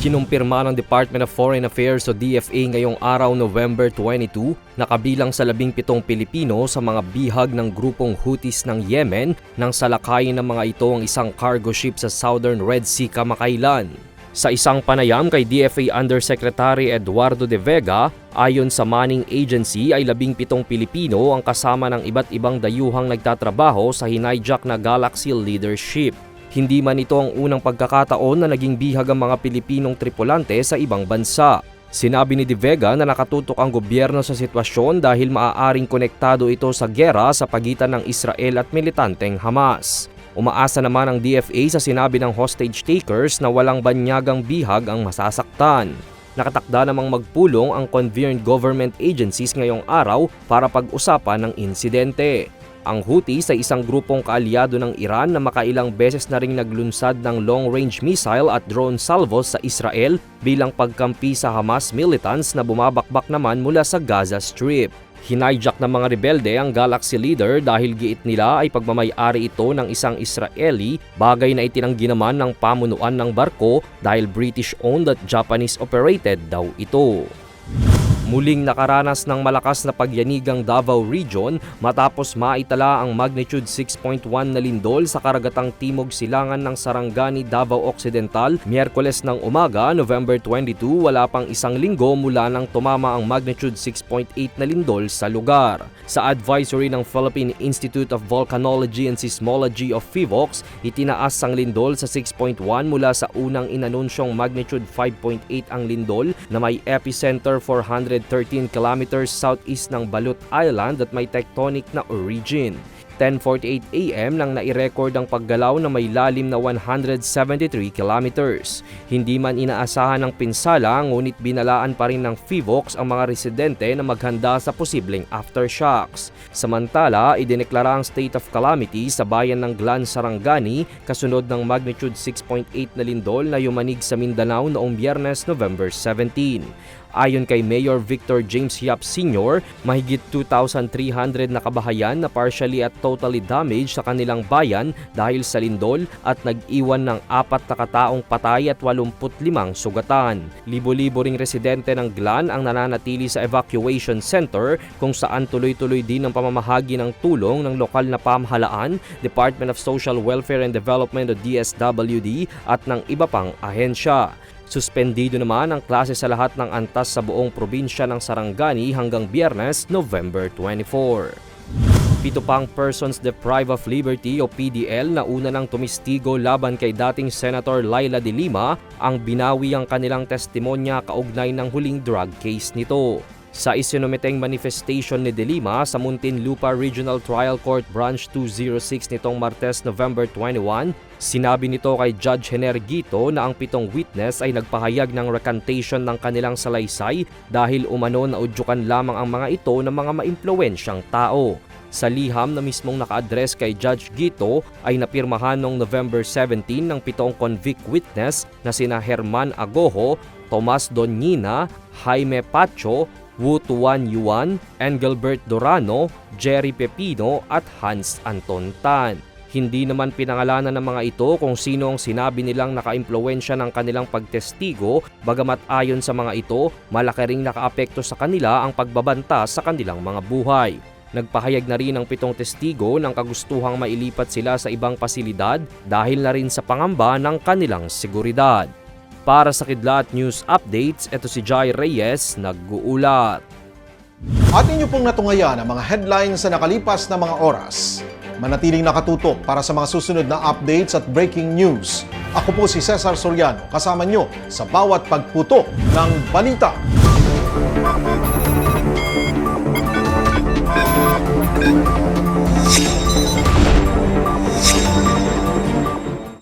Kinumpirma ng Department of Foreign Affairs o DFA ngayong araw November 22 na kabilang sa labing pitong Pilipino sa mga bihag ng grupong Houthis ng Yemen nang salakayin ng mga ito ang isang cargo ship sa Southern Red Sea kamakailan. Sa isang panayam kay DFA Undersecretary Eduardo de Vega, ayon sa Manning Agency ay labing pitong Pilipino ang kasama ng iba't ibang dayuhang nagtatrabaho sa hinayjack na Galaxy Leadership. Hindi man ito ang unang pagkakataon na naging bihag ang mga Pilipinong tripulante sa ibang bansa. Sinabi ni De Vega na nakatutok ang gobyerno sa sitwasyon dahil maaaring konektado ito sa gera sa pagitan ng Israel at militanteng Hamas. Umaasa naman ang DFA sa sinabi ng hostage takers na walang banyagang bihag ang masasaktan. Nakatakda namang magpulong ang concerned government agencies ngayong araw para pag-usapan ng insidente. Ang Houthis ay isang grupong kaalyado ng Iran na makailang beses na ring naglunsad ng long-range missile at drone salvos sa Israel bilang pagkampi sa Hamas militants na bumabakbak naman mula sa Gaza Strip. Hinayjack ng mga rebelde ang Galaxy Leader dahil giit nila ay pagmamayari ito ng isang Israeli, bagay na itinanggi naman ng pamunuan ng barko dahil British-owned at Japanese-operated daw ito. Muling nakaranas ng malakas na pagyanigang Davao Region matapos maitala ang magnitude 6.1 na lindol sa karagatang timog silangan ng Sarangani, Davao Occidental, Miyerkules ng umaga, November 22, wala pang isang linggo mula nang tumama ang magnitude 6.8 na lindol sa lugar. Sa advisory ng Philippine Institute of Volcanology and Seismology of FIVOX, itinaas ang lindol sa 6.1 mula sa unang inanunsyong magnitude 5.8 ang lindol na may epicenter 413 kilometers southeast ng Balut Island at may tectonic na origin. 10.48 AM nang nai-record ang paggalaw na may lalim na 173 kilometers. Hindi man inaasahan ng pinsala ngunit binalaan pa rin ng FIVOX ang mga residente na maghanda sa posibleng aftershocks. Samantala, idineklara ang state of calamity sa bayan ng Glan Sarangani kasunod ng magnitude 6.8 na lindol na yumanig sa Mindanao noong Biyernes, November 17. Ayon kay Mayor Victor James Yap Sr., mahigit 2,300 na kabahayan na partially at totally damaged sa kanilang bayan dahil sa lindol at nag-iwan ng apat na kataong patay at 85 sugatan. Libo-libo ring residente ng Glan ang nananatili sa evacuation center kung saan tuloy-tuloy din ang pamamahagi ng tulong ng lokal na pamahalaan, Department of Social Welfare and Development o DSWD at ng iba pang ahensya. Suspendido naman ang klase sa lahat ng antas sa buong probinsya ng Sarangani hanggang biyernes, November 24. Pito pang persons deprived of liberty o PDL na una nang tumistigo laban kay dating Senator Laila de Lima ang binawi ang kanilang testimonya kaugnay ng huling drug case nito. Sa isinumiteng manifestation ni De Lima sa Muntinlupa Regional Trial Court Branch 206 nitong Martes, November 21, sinabi nito kay Judge Henergito na ang pitong witness ay nagpahayag ng recantation ng kanilang salaysay dahil umano na udyukan lamang ang mga ito ng mga maimpluwensyang tao. Sa liham na mismong naka-address kay Judge Gito ay napirmahan noong November 17 ng pitong convict witness na sina Herman Agoho, Tomas Donina, Jaime Pacho, Wu Tuan Yuan, Engelbert Dorano, Jerry Pepino at Hans Anton Tan. Hindi naman pinangalanan ng mga ito kung sino ang sinabi nilang nakaimpluwensya ng kanilang pagtestigo, bagamat ayon sa mga ito, malaki ring nakaapekto sa kanila ang pagbabanta sa kanilang mga buhay. Nagpahayag na rin ang pitong testigo ng kagustuhang mailipat sila sa ibang pasilidad dahil na rin sa pangamba ng kanilang seguridad. Para sa Kidlat News Updates, ito si Jai Reyes, nag-uulat. at inyo pong natungayan ang mga headlines sa nakalipas na mga oras. Manatiling nakatutok para sa mga susunod na updates at breaking news. Ako po si Cesar Soriano, kasama nyo sa bawat pagputok ng balita.